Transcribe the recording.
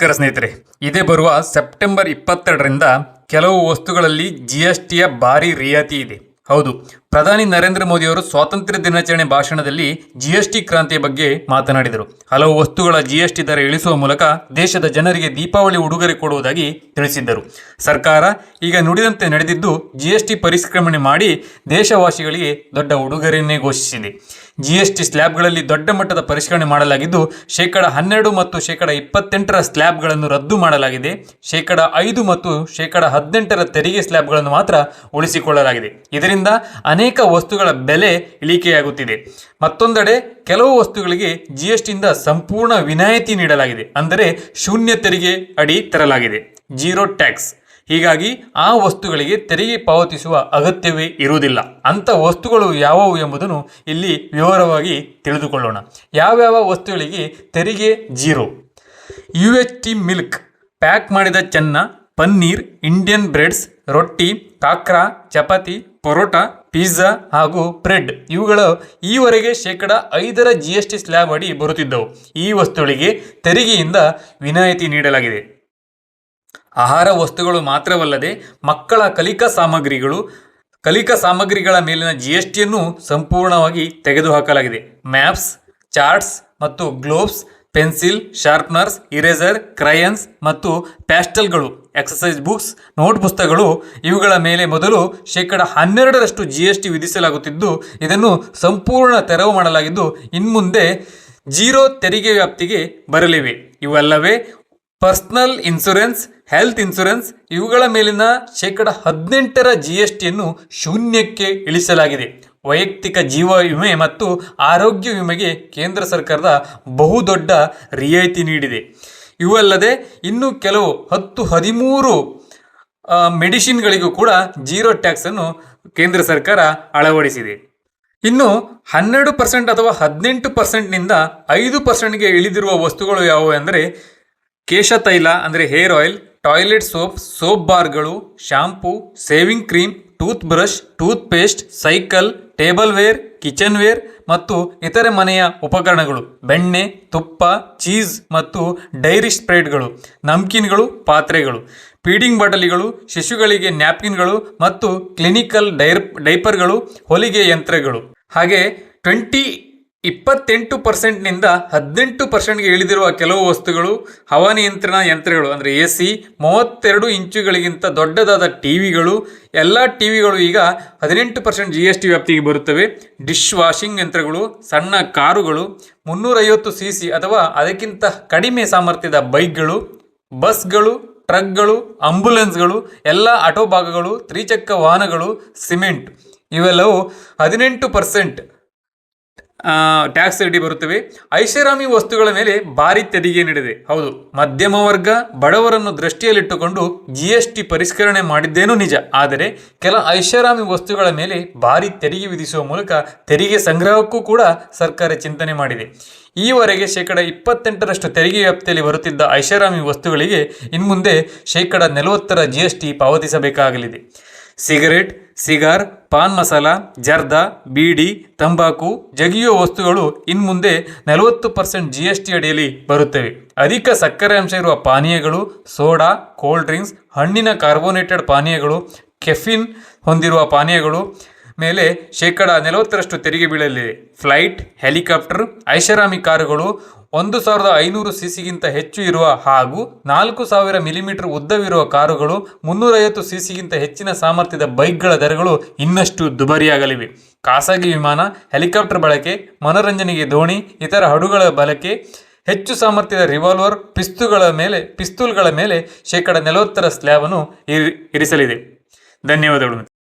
ನಮಸ್ಕಾರ ಸ್ನೇಹಿತರೆ. ಇದೇ ಬರುವ ಸೆಪ್ಟೆಂಬರ್ ಇಪ್ಪತ್ತೆರಡರಿಂದ ಕೆಲವು ವಸ್ತುಗಳಲ್ಲಿ ಜಿ ಎಸ್ ಟಿಯ ಭಾರಿ ರಿಯಾಯಿತಿ ಇದೆ. ಹೌದು. ಪ್ರಧಾನಿ ನರೇಂದ್ರ ಮೋದಿಯವರು ಸ್ವಾತಂತ್ರ್ಯ ದಿನಾಚರಣೆ ಭಾಷಣದಲ್ಲಿ ಜಿಎಸ್ಟಿ ಕ್ರಾಂತಿಯ ಬಗ್ಗೆ ಮಾತನಾಡಿದರು. ಹಲವು ವಸ್ತುಗಳ ಜಿಎಸ್ಟಿ ದರ ಇಳಿಸುವ ಮೂಲಕ ದೇಶದ ಜನರಿಗೆ ದೀಪಾವಳಿ ಉಡುಗೊರೆ ಕೊಡುವುದಾಗಿ ತಿಳಿಸಿದ್ದರು. ಸರ್ಕಾರ ಈಗ ನುಡಿದಂತೆ ನಡೆದಿದ್ದು ಜಿಎಸ್ಟಿ ಪರಿಷ್ಕರಣೆ ಮಾಡಿ ದೇಶವಾಸಿಗಳಿಗೆ ದೊಡ್ಡ ಉಡುಗೊರೆಯನ್ನೇ ಘೋಷಿಸಿದೆ. ಜಿಎಸ್ಟಿ ಸ್ಲ್ಯಾಬ್ಗಳಲ್ಲಿ ದೊಡ್ಡ ಮಟ್ಟದ ಪರಿಷ್ಕರಣೆ ಮಾಡಲಾಗಿದ್ದು ಶೇಕಡ ಹನ್ನೆರಡು ಮತ್ತು ಶೇಕಡ ಇಪ್ಪತ್ತೆಂಟರ ಸ್ಲ್ಯಾಬ್ಗಳನ್ನು ರದ್ದು ಮಾಡಲಾಗಿದೆ. ಶೇಕಡ ಐದು ಮತ್ತು ಶೇಕಡ ಹದಿನೆಂಟರ ತೆರಿಗೆ ಸ್ಲ್ಯಾಬ್ಗಳನ್ನು ಮಾತ್ರ ಉಳಿಸಿಕೊಳ್ಳಲಾಗಿದೆ. ಇದರಿಂದ ಅನೇಕ ವಸ್ತುಗಳ ಬೆಲೆ ಇಳಿಕೆಯಾಗುತ್ತಿದೆ. ಮತ್ತೊಂದೆಡೆ ಕೆಲವು ವಸ್ತುಗಳಿಗೆ ಜಿ ಎಸ್ ಟಿಯಿಂದ ಸಂಪೂರ್ಣ ವಿನಾಯಿತಿ ನೀಡಲಾಗಿದೆ. ಅಂದರೆ ಶೂನ್ಯ ತೆರಿಗೆ ಅಡಿ ತರಲಾಗಿದೆ. ಜೀರೋ ಟ್ಯಾಕ್ಸ್ ಹೀಗಾಗಿ ಆ ವಸ್ತುಗಳಿಗೆ ತೆರಿಗೆ ಪಾವತಿಸುವ ಅಗತ್ಯವೇ ಇರುವುದಿಲ್ಲ. ಅಂಥ ವಸ್ತುಗಳು ಯಾವುವು ಎಂಬುದನ್ನು ಇಲ್ಲಿ ವಿವರವಾಗಿ ತಿಳಿದುಕೊಳ್ಳೋಣ. ಯಾವ್ಯಾವ ವಸ್ತುಗಳಿಗೆ ತೆರಿಗೆ zero U T milk pack ಮಾಡಿದ chhena, paneer Indian breads roti, khakhra, chapati, paratha, pizza ಹಾಗೂ ಬ್ರೆಡ್ ಇವುಗಳು ಈವರೆಗೆ ಶೇಕಡ ಐದರ ಜಿ ಎಸ್ ಟಿ ಸ್ಲ್ಯಾಬ್ ಅಡಿ ಬರುತ್ತಿದ್ದವು. ಈ ವಸ್ತುಗಳಿಗೆ ತೆರಿಗೆಯಿಂದ ವಿನಾಯಿತಿ ನೀಡಲಾಗಿದೆ. ಆಹಾರ ವಸ್ತುಗಳು ಮಾತ್ರವಲ್ಲದೆ ಮಕ್ಕಳ ಕಲಿಕಾ ಸಾಮಗ್ರಿಗಳು, ಕಲಿಕಾ ಸಾಮಗ್ರಿಗಳ ಮೇಲಿನ ಜಿ ಎಸ್ ಟಿಯನ್ನು ಸಂಪೂರ್ಣವಾಗಿ ತೆಗೆದುಹಾಕಲಾಗಿದೆ. ಮ್ಯಾಪ್ಸ್, ಚಾರ್ಟ್ಸ್ ಮತ್ತು globes pencil, sharpeners, eraser, crayons ಮತ್ತು ಪ್ಯಾಸ್ಟಲ್ಗಳು ಎಕ್ಸಸೈಸ್ ಬುಕ್ಸ್, ನೋಟ್ ಪುಸ್ತಕಗಳು, ಇವುಗಳ ಮೇಲೆ ಮೊದಲು ಶೇಕಡ ಹನ್ನೆರಡರಷ್ಟು ಜಿ ಎಸ್ ಟಿ ವಿಧಿಸಲಾಗುತ್ತಿದ್ದು, ಇದನ್ನು ಸಂಪೂರ್ಣ ತೆರವು ಮಾಡಲಾಗಿದ್ದು, ಇನ್ಮುಂದೆ ಜೀರೋ ತೆರಿಗೆ ವ್ಯಾಪ್ತಿಗೆ ಬರಲಿವೆ. ಇವಲ್ಲವೇ ಪರ್ಸ್ನಲ್ ಇನ್ಶೂರೆನ್ಸ್ ಹೆಲ್ತ್ ಇನ್ಶೂರೆನ್ಸ್ ಇವುಗಳ ಮೇಲಿನ ಶೇಕಡ ಹದಿನೆಂಟರ ಜಿ ಎಸ್ ಟಿಯನ್ನು ಶೂನ್ಯಕ್ಕೆ ಇಳಿಸಲಾಗಿದೆ. ವೈಯಕ್ತಿಕ ಜೀವ ವಿಮೆ ಮತ್ತು ಆರೋಗ್ಯ ವಿಮೆಗೆ ಕೇಂದ್ರ ಸರ್ಕಾರದ ಬಹುದೊಡ್ಡ ರಿಯಾಯಿತಿ ನೀಡಿದೆ. ಇವಲ್ಲದೆ ಇನ್ನು ಕೆಲವು ಹತ್ತು ಹದಿಮೂರು ಮೆಡಿಸಿನ್ಗಳಿಗೂ ಕೂಡ ಜೀರೋ ಟ್ಯಾಕ್ಸನ್ನು ಕೇಂದ್ರ ಸರ್ಕಾರ ಅಳವಡಿಸಿದೆ. ಇನ್ನು ಹನ್ನೆರಡು ಪರ್ಸೆಂಟ್ ಅಥವಾ ಹದಿನೆಂಟು ಪರ್ಸೆಂಟ್ನಿಂದ ಐದು ಪರ್ಸೆಂಟ್ಗೆ ಇಳಿದಿರುವ ವಸ್ತುಗಳು ಯಾವುವು ಅಂದರೆ ಕೇಶ ತೈಲ ಅಂದರೆ hair oil, toilet soap soap ಬಾರ್ಗಳು shampoo shaving cream toothbrush toothpaste cycle tableware kitchenware ಮತ್ತು ಇತರೆ ಮನೆಯ ಉಪಕರಣಗಳು. ಬೆಣ್ಣೆ, ತುಪ್ಪ, ಚೀಸ್ ಮತ್ತು ಡೈರಿ ಸ್ಪ್ರೆಡ್ಗಳು, ನಮ್ಕಿನ್ಗಳು, ಪಾತ್ರೆಗಳು. ಫೀಡಿಂಗ್ ಬಾಟಲಿಗಳು, ಶಿಶುಗಳಿಗೆ ನ್ಯಾಪ್ಕಿನ್ಗಳು ಮತ್ತು ಕ್ಲಿನಿಕಲ್ ಡೈರ್, ಡೈಪರ್ಗಳು, ಹೊಲಿಗೆ ಯಂತ್ರಗಳು. ಹಾಗೆ ಟ್ವೆಂಟಿ ಇಪ್ಪತ್ತೆಂಟು ಪರ್ಸೆಂಟ್ನಿಂದ ಹದಿನೆಂಟು ಪರ್ಸೆಂಟ್ಗೆ ಇಳಿದಿರುವ ಕೆಲವು ವಸ್ತುಗಳು ಹವಾನಿಯಂತ್ರಣ ಯಂತ್ರಗಳು, ಅಂದರೆ ಎ ಸಿ, ಮೂವತ್ತೆರಡು ಇಂಚುಗಳಿಗಿಂತ ದೊಡ್ಡದಾದ ಟಿ ವಿಗಳು, ಎಲ್ಲ ಟಿ ವಿಗಳು ಈಗ ಹದಿನೆಂಟು ಪರ್ಸೆಂಟ್ ಜಿ ಎಸ್ ಟಿ ವ್ಯಾಪ್ತಿಗೆ ಬರುತ್ತವೆ. ಡಿಶ್ ವಾಷಿಂಗ್ ಯಂತ್ರಗಳು, ಸಣ್ಣ ಕಾರುಗಳು, ಮುನ್ನೂರೈವತ್ತು ಸಿ ಸಿ ಅಥವಾ ಅದಕ್ಕಿಂತ ಕಡಿಮೆ ಸಾಮರ್ಥ್ಯದ ಬೈಕ್ಗಳು, ಬಸ್ಗಳು, ಟ್ರಕ್ಗಳು ಆಂಬ್ಯುಲೆನ್ಸ್ಗಳು ಎಲ್ಲ ಆಟೋ ಭಾಗಗಳು, ತ್ರಿಚಕ್ರ ವಾಹನಗಳು, ಸಿಮೆಂಟ್ ಇವೆಲ್ಲವೂ ಹದಿನೆಂಟು ಪರ್ಸೆಂಟ್ ಟ್ಯಾಕ್ಸ್ ರೆಡಿ ಬರುತ್ತವೆ. ಐಷಾರಾಮಿ ವಸ್ತುಗಳ ಮೇಲೆ ಭಾರಿ ತೆರಿಗೆ ನೀಡಿದೆ. ಹೌದು, ಮಧ್ಯಮ ವರ್ಗ ಬಡವರನ್ನು ದೃಷ್ಟಿಯಲ್ಲಿಟ್ಟುಕೊಂಡು ಜಿ ಎಸ್ ಟಿ ಪರಿಷ್ಕರಣೆ ಮಾಡಿದ್ದೇನೂ ನಿಜ. ಆದರೆ ಕೆಲ ಐಷಾರಾಮಿ ವಸ್ತುಗಳ ಮೇಲೆ ಭಾರಿ ತೆರಿಗೆ ವಿಧಿಸುವ ಮೂಲಕ ತೆರಿಗೆ ಸಂಗ್ರಹಕ್ಕೂ ಕೂಡ ಸರ್ಕಾರ ಚಿಂತನೆ ಮಾಡಿದೆ. ಈವರೆಗೆ ಶೇಕಡ ಇಪ್ಪತ್ತೆಂಟರಷ್ಟು ತೆರಿಗೆ ವ್ಯಾಪ್ತಿಯಲ್ಲಿ ಬರುತ್ತಿದ್ದ ಐಷಾರಾಮಿ ವಸ್ತುಗಳಿಗೆ ಇನ್ಮುಂದೆ ಶೇಕಡ ನಲವತ್ತರ ಜಿ ಎಸ್ ಟಿ ಪಾವತಿಸಬೇಕಾಗಲಿದೆ. ಸಿಗರೆಟ್, ಸಿಗಾರ್, ಪಾನ್ ಮಸಾಲ, ಜರ್ದ, ಬೀಡಿ, ತಂಬಾಕು ಜಗಿಯುವ ವಸ್ತುಗಳು ಇನ್ಮುಂದೆ ನಲವತ್ತು ಪರ್ಸೆಂಟ್ ಜಿ ಎಸ್ ಟಿ ಅಡಿಯಲ್ಲಿ ಬರುತ್ತವೆ. ಅಧಿಕ ಸಕ್ಕರೆ ಅಂಶ ಇರುವ ಪಾನೀಯಗಳು, ಸೋಡಾ ಕೋಲ್ಡ್ ಡ್ರಿಂಕ್ಸ್ ಹಣ್ಣಿನ ಕಾರ್ಬೋನೇಟೆಡ್ ಪಾನೀಯಗಳು ಕೆಫಿನ್ ಹೊಂದಿರುವ ಪಾನೀಯಗಳು ಮೇಲೆ ಶೇಕಡ ನಲವತ್ತರಷ್ಟು ತೆರಿಗೆ ಬೀಳಲಿದೆ ಫ್ಲೈಟ್, ಹೆಲಿಕಾಪ್ಟರ್, ಐಷಾರಾಮಿ ಕಾರುಗಳು ಒಂದು ಸಾವಿರದ ಐನೂರು ಸಿಸಿಗಿಂತ ಹೆಚ್ಚು ಇರುವ ಹಾಗೂ ನಾಲ್ಕು ಸಾವಿರ ಮಿಲಿಮೀಟರ್ ಉದ್ದವಿರುವ ಕಾರುಗಳು ಮುನ್ನೂರೈವತ್ತು ಸಿಸಿಗಿಂತ ಹೆಚ್ಚಿನ ಸಾಮರ್ಥ್ಯದ ಬೈಕ್ಗಳ ದರಗಳು ಇನ್ನಷ್ಟು ದುಬಾರಿಯಾಗಲಿವೆ. ಖಾಸಗಿ ವಿಮಾನ, ಹೆಲಿಕಾಪ್ಟರ್ ಬಳಕೆ, ಮನೋರಂಜನೆಗೆ ದೋಣಿ, ಇತರ ಹಡುಗಳ ಬಳಕೆ, ಹೆಚ್ಚು ಸಾಮರ್ಥ್ಯದ ರಿವಾಲ್ವರ್ ಪಿಸ್ತುಗಳ ಮೇಲೆ, ಪಿಸ್ತೂಲ್ಗಳ ಮೇಲೆ ಶೇಕಡ ನಲವತ್ತರ ಸ್ಲ್ಯಾಬನ್ನು ಇರಿ- ಇರಿಸಲಿದೆ. ಧನ್ಯವಾದಗಳು.